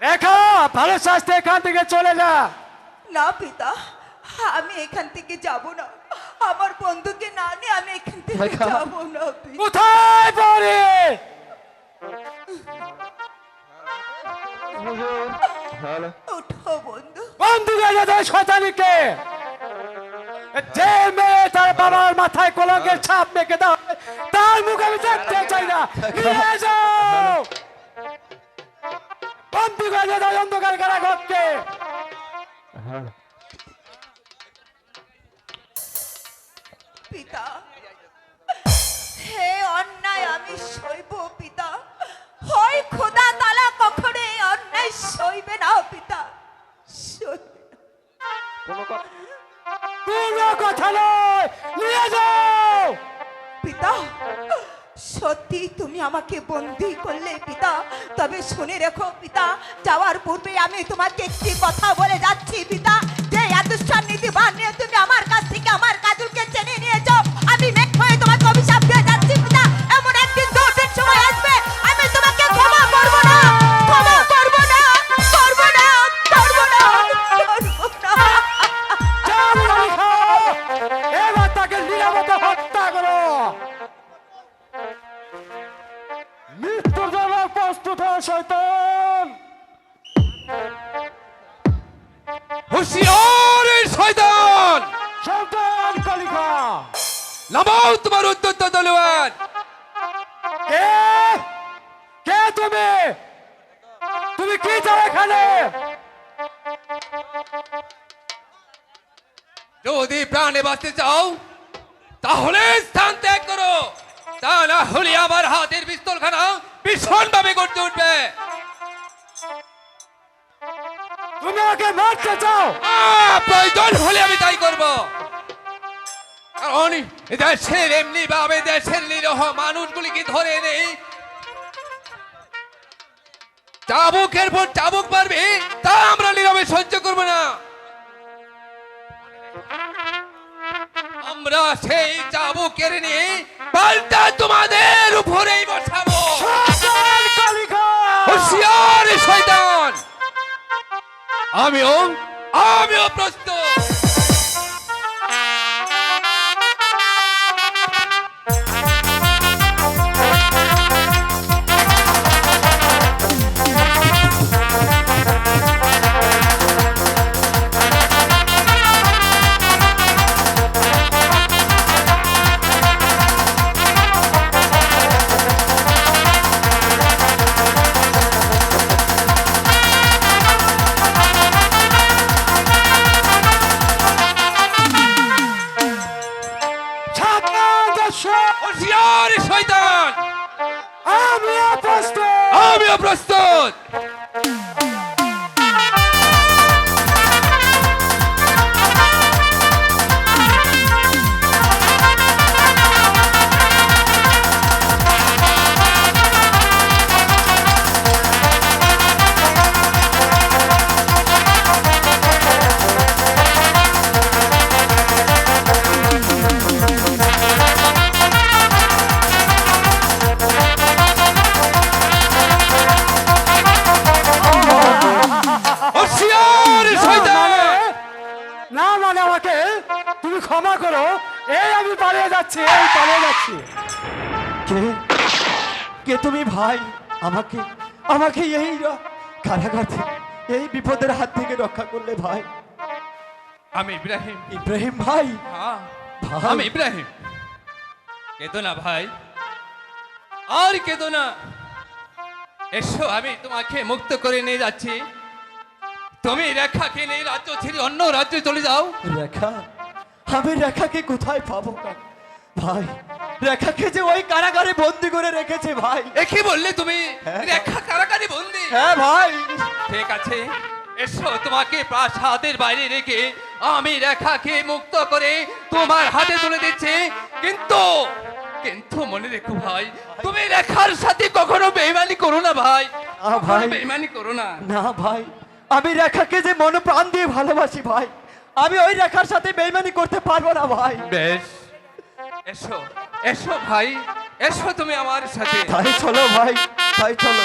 রেখা ভালো শাস্তি এখান থেকে চলে যা। না পিতা আমি এখান থেকে যাব না। আমার বন্ধুকে না নিয়ে আমি এখান থেকে যাব না কোথায় পড়ে? ওঠো বন্ধু। বন্ধু গেছে তোর শতানিকে যে মেয়ে তার বাবার মাথায় কলঙ্কের ছাপ মেখে দাও তার মুখ আমি দেখতে চাই না। নিয়ে যাও। বন্ধু গেছে তার অন্ধকার কারাগরকে পিতা হে অন্যায় আমি সইব পিতা। হয় খোদা তালা কখনো এই অন্যায় সইবে না পিতা। কোনো কথা নয় নিয়ে যাও। সত্যি তুমি আমাকে বন্দি করলে পিতা। তবে শুনে রেখো পিতা, যাওয়ার পূর্বে আমি তোমাকে একটি কথা বলে যাচ্ছি পিতা। যে এত নীতি বানিয়ে তুমি আমার কাছ থেকে আমার শয়তান। হুশিয়ার শয়তান। শয়তান কালিকা। নামাও তোমার উদ্যত তলোয়ার কে কে তুমি? তুমি কি চাও এখানে? যদি প্রাণে বাঁচতে চাও তাহলে স্থান ত্যাগ করো। তা না হলে আমার হাতের পিস্তলখানা ভীষণ ভাবে করতে উঠবে। তুমি আমাকে মারতে চাও? প্রয়োজন হলে আমি তাই করব। কারণ দেশের এমনি ভাবে দেশের নিরহ মানুষগুলিকে ধরে নেই। চাবুকের পর চাবুক মারবে তা আমরা নীরবে সহ্য করব না। আমরা সেই চাবুক কেড়ে নিয়ে পাল্টা তোমাদের উপরেই বসাবো। আমিও আমিও প্রস্তুত Thank you. মানে আমাকে তুমি ক্ষমা করো। এই আমি পালিয়ে যাচ্ছি এই পালিয়ে যাচ্ছি। কে? কে তুমি ভাই? আমাকে আমাকে এই কারাগার থেকে এই বিপদের হাত থেকে রক্ষা করলে ভাই। আমি ইব্রাহিম। ইব্রাহিম ভাই? হ্যাঁ, আমি ইব্রাহিম। কেঁদো না ভাই। আর কেঁদো না। এসো আমি তোমাকে মুক্ত করে নিয়ে যাচ্ছি। তুমি রেখাকে নিয়ে রাজ্য ছেড়ে অন্য রাজ্যে চলে যাও। রেখা আমি রেখাকে কোথায় পাবো ভাই রেখাকে যে ওই কারাগারে বন্দি করে রেখেছে ভাই। এ কি বললে তুমি? হ্যাঁ। রেখা কারাগারে বন্দি? হ্যাঁ ভাই। ঠিক আছে এসো তোমাকে প্রাসাদের বাইরে রেখে আমি রেখাকে মুক্ত করে তোমার হাতে তুলে দিচ্ছি। কিন্তু কিন্তু মনে রেখো ভাই তুমি রেখার সাথে কখনো বেইমানি করো না ভাই। ভাই। বেইমানি করো না। না ভাই। আমি রেখাকে যে মন প্রাণ দিয়ে ভালোবাসি ভাই আমি ওই রেখার সাথে বেইমানি করতে পারব না ভাই। বেশ। এসো এসো ভাই এসো তুমি আমার সাথে। ভাই চলো ভাই ভাই চলো।